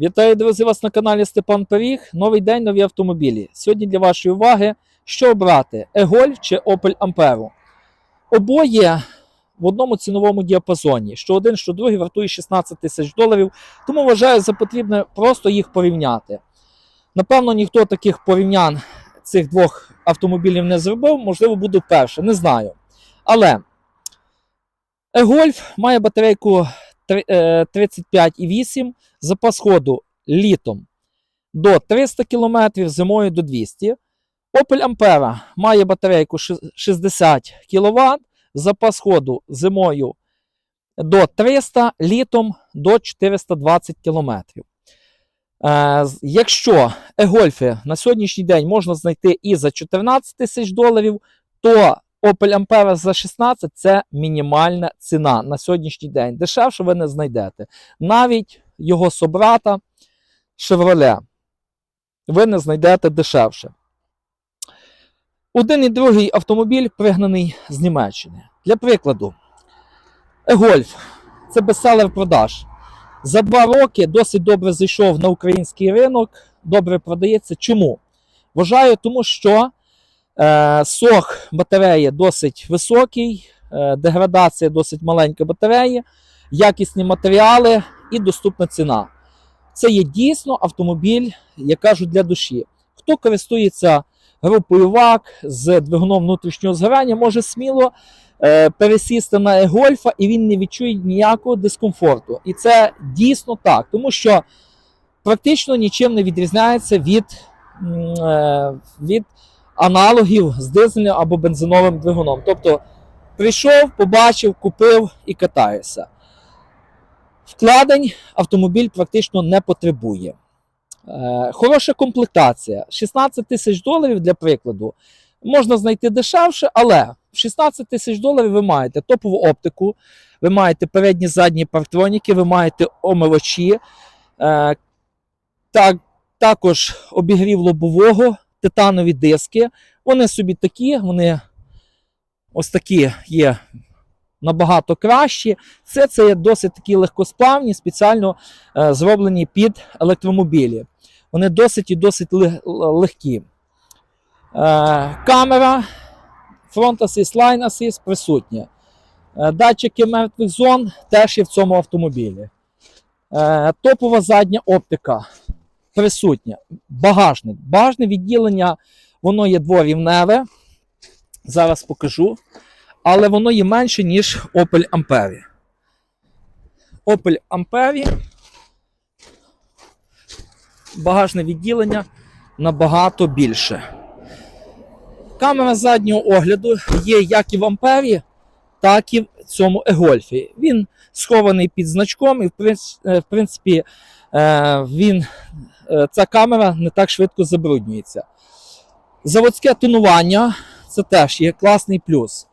Вітаю, друзі, вас на каналі Степан Пиріг. Новий день, нові автомобілі. Сьогодні для вашої уваги, що обрати: E-Golf чи Opel Ampero. Обоє в одному ціновому діапазоні. Що один, що другий вартує 16 тисяч доларів. Тому вважаю за потрібне просто їх порівняти. Напевно, ніхто таких порівнянь цих двох автомобілів не зробив, можливо, буду вперше, не знаю. Але E-Golf має батарейку 35,8 запас ходу літом. До 300 км, зимою до 200 Opel Ampera має батарейку 60 кВт, запас ходу зимою до 300 літом до 420 км. Е, якщо e-Golf на сьогоднішній день можна знайти і за 14 тисяч доларів, то Opel Ampera за 16 це мінімальна ціна на сьогоднішній день. Дешевше ви не знайдете навіть його собрата Chevrolet ви не знайдете дешевше. Один і другий автомобіль пригнаний з Німеччини. Для прикладу, E-Golf це бестселер продаж. За два роки досить добре зайшов на український ринок, добре продається. Чому? Вважаю, тому що сох батареї досить високий, е, деградація досить маленька батареї, якісні матеріали і доступна ціна. Це є дійсно автомобіль, як кажуть, для душі. Хто користується групою ВАК з двигуном внутрішнього згорання, може сміло е, пересісти на e-Golf, і він не відчує ніякого дискомфорту. І це дійсно так, тому що практично нічим не відрізняється від, е, від аналогів з дизельним або бензиновим двигуном. Тобто прийшов, побачив, купив і катаєшся. Вкладень автомобіль практично не потребує. Е, хороша комплектація. 16 тисяч доларів для прикладу. Можна знайти дешевше, але в 16 тисяч доларів ви маєте топову оптику, ви маєте передні задні партроніки, ви маєте омивачі, е, так, також обігрів лобового, титанові диски. Вони собі такі, вони ось такі є набагато кращі. Це, це є досить такі легкосплавні, спеціально е, зроблені під електромобілі. Вони досить і досить лег- легкі. Е, камера, фронт асист, лайн асист присутні. Е, датчики мертвих зон теж є в цьому автомобілі. Е, топова задня оптика присутня. Багажник. Багажне відділення, воно є дворівневе. Зараз покажу але воно є менше, ніж Opel Amperi. Opel Amperi багажне відділення набагато більше. Камера заднього огляду є як і в Amperi, так і в цьому e Він схований під значком, і в е, принципі е, він, ця камера не так швидко забруднюється. Заводське тонування це теж є класний плюс.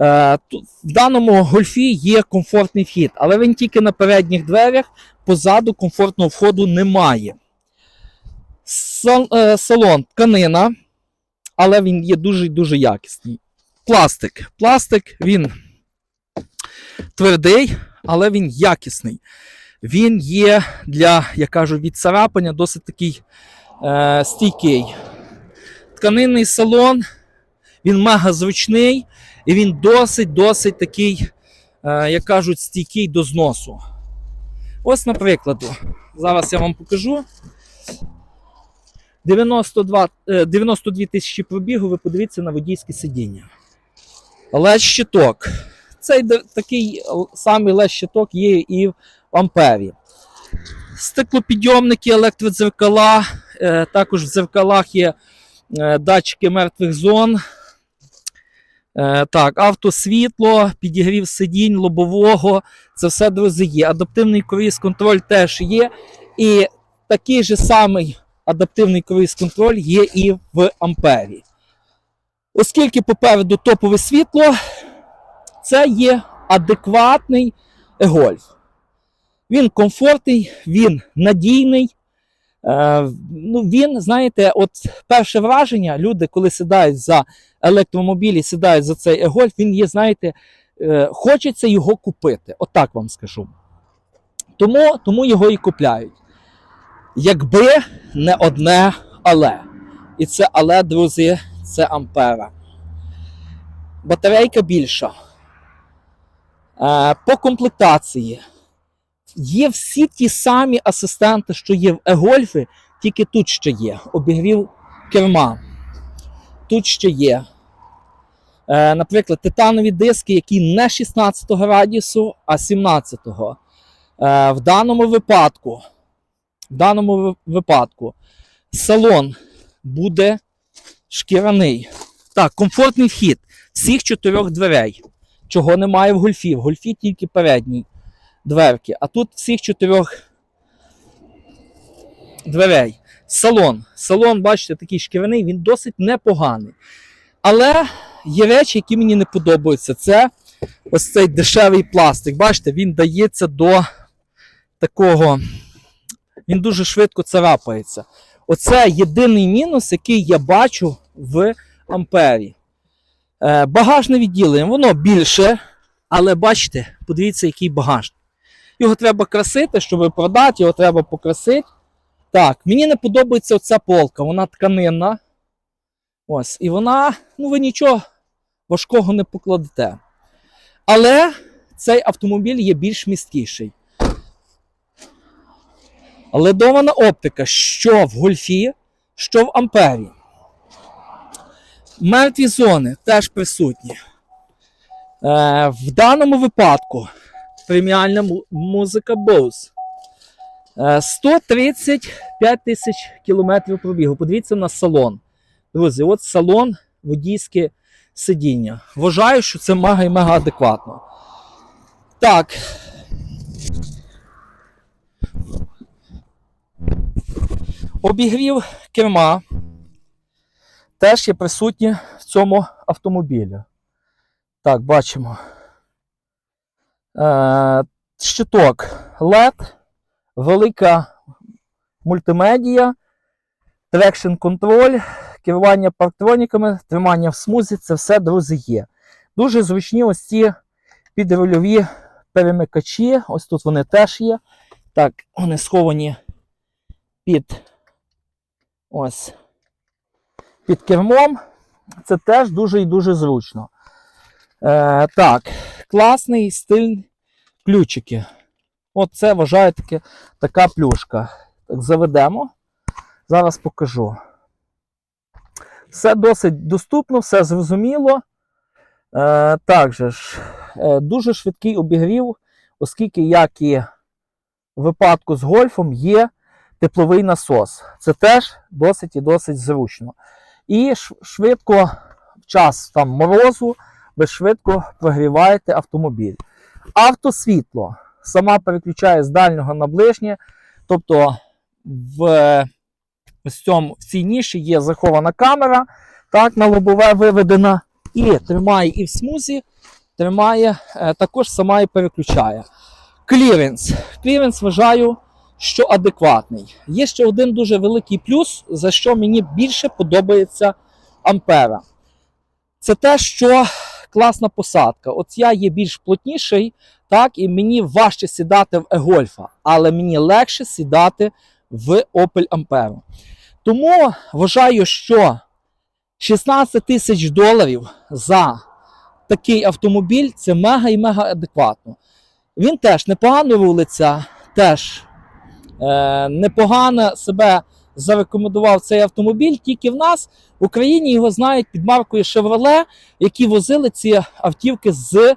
Е, в даному гольфі є комфортний вхід, але він тільки на передніх дверях, позаду комфортного входу немає. Е, салон тканина, але він є дуже дуже якісний. Пластик. Пластик він твердий, але він якісний. Він є для, я кажу, від царапання досить такий е, стійкий. Тканинний салон, він мега зручний. І він досить-досить такий, е, як кажуть, стійкий до зносу. Ось, наприклад, зараз я вам покажу. 92, е, 92 тисячі пробігу, ви подивіться на водійське сидіння. led щиток. Цей такий самий led щиток є і в Ампері. Стеклопідйомники, електродзеркала. е, Також в дзеркалах є е, датчики мертвих зон. Е, так, автосвітло, підігрів сидінь, лобового. Це все, друзі, є. Адаптивний круїз контроль теж є. І такий же самий адаптивний круїз контроль є і в Ампері. Оскільки попереду топове світло, це є адекватний Гольф. Він комфортний, він надійний. Е, ну, він, знаєте, от перше враження, люди, коли сідають за електромобілі, сідають за цей Егольф, він є, знаєте, е, хочеться його купити. Отак вам скажу. Тому, тому його і купляють. Якби не одне але. І це але, друзі, це ампера. Батарейка більша. Е, По комплектації є всі ті самі асистенти, що є в e-Golf, тільки тут ще є. Обігрів керма. Тут ще є. Е, Наприклад, титанові диски, які не 16 радіусу, а 17. Е, В даному випадку, в даному випадку салон буде шкіряний. Так, комфортний вхід всіх чотирьох дверей. Чого немає в гольфі. В гольфі тільки передній дверки. А тут всіх чотирьох дверей. Салон. Салон, бачите, такий шкіряний, він досить непоганий. Але є речі, які мені не подобаються. Це ось цей дешевий пластик. Бачите, він дається до такого. Він дуже швидко царапається. Оце єдиний мінус, який я бачу в Ампері. Е, багажне відділення, воно більше, але бачите, подивіться, який багажник. Його треба красити, щоб продати, його треба покрасити. Так, мені не подобається оця полка, вона тканинна. Ось, і вона, ну ви нічого важкого не покладете. Але цей автомобіль є більш місткіший. Ледована оптика, що в гольфі, що в ампері. Мертві зони теж присутні. Е, в даному випадку преміальна музика Bose. Е, 135 тисяч кілометрів пробігу. Подивіться на салон. Друзі, от салон, водійське сидіння. Вважаю, що це мега і мега адекватно. Так. Обігрів керма теж є присутні в цьому автомобілі. Так, бачимо. Е, щиток LED, велика мультимедія, трекшн контроль, керування парктроніками, тримання в смузі це все, друзі, є. Дуже зручні ось ці підрульові перемикачі. Ось тут вони теж є. Так, вони сховані під ось під кермом. Це теж дуже і дуже зручно. Е, так, класний стиль ключики. От це вважаю таки, така плюшка. Так, заведемо. Зараз покажу. Все досить доступно, все зрозуміло. Е, також ж, е, дуже швидкий обігрів, оскільки, як і в випадку з гольфом, є тепловий насос. Це теж досить і досить зручно. І швидко, в час там, морозу, ви швидко прогріваєте автомобіль. Автосвітло сама переключає з дальнього на ближнє. Тобто в, цьому, в цій ніші є захована камера, так, на лобове виведена, і тримає і в смузі, тримає, е, також сама і переключає. Кліренс. Кліренс вважаю, що адекватний. Є ще один дуже великий плюс, за що мені більше подобається Ампера. Це те, що класна посадка. От я є більш плотніший, так, і мені важче сідати в e-Golf, але мені легше сідати в Opel Ampera. Тому вважаю, що 16 тисяч доларів за такий автомобіль це мега і мега адекватно. Він теж непогано рулиться, теж е, непогано себе зарекомендував цей автомобіль. Тільки в нас в Україні його знають під маркою Chevrolet, які возили ці автівки з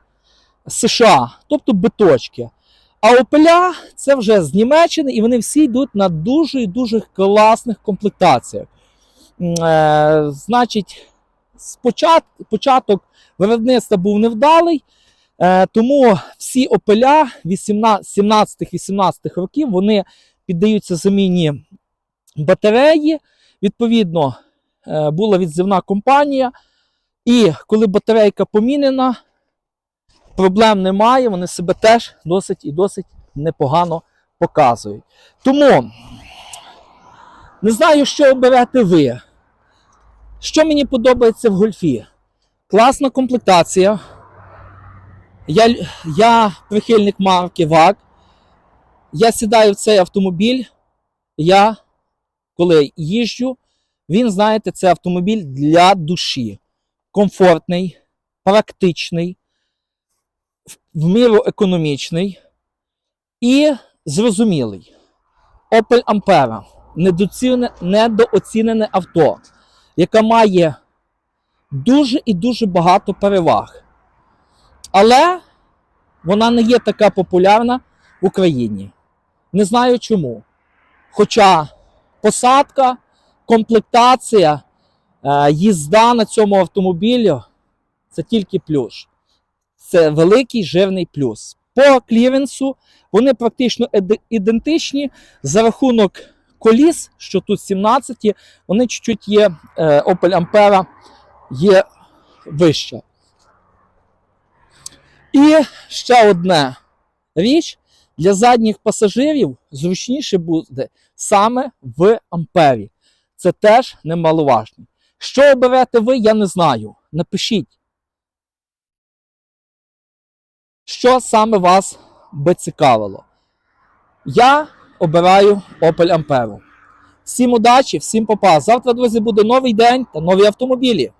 США, тобто биточки. А Opel це вже з Німеччини, і вони всі йдуть на дуже і дуже класних комплектаціях. Е, значить, спочат, початок виробництва був невдалий, е, тому всі Opel 17-18 років вони піддаються заміні батареї. Відповідно, е, була відзивна компанія. І коли батарейка помінена, проблем немає, вони себе теж досить і досить непогано показують. Тому не знаю, що оберете ви. Що мені подобається в гольфі? Класна комплектація. Я, я прихильник марки ВАГ. Я сідаю в цей автомобіль. я, коли їжджу, він, знаєте, це автомобіль для душі. Комфортний, практичний, в- в міру економічний і зрозумілий. Opel Ampera недооцінене авто, яке має дуже і дуже багато переваг. Але вона не є така популярна в Україні. Не знаю чому. Хоча посадка, комплектація, е, їзда на цьому автомобілі це тільки плюс. Це великий жирний плюс. По кліренсу вони практично ідентичні за рахунок коліс, що тут 17, вони чуть-чуть є е, Opel Ampera є вище. І ще одна річ для задніх пасажирів зручніше буде саме в Ампері. Це теж немаловажно. Що оберете ви, я не знаю. Напишіть. Що саме вас би цікавило? Я обираю Opel Ampera. Всім удачі, всім попа. Завтра, друзі, буде новий день та нові автомобілі.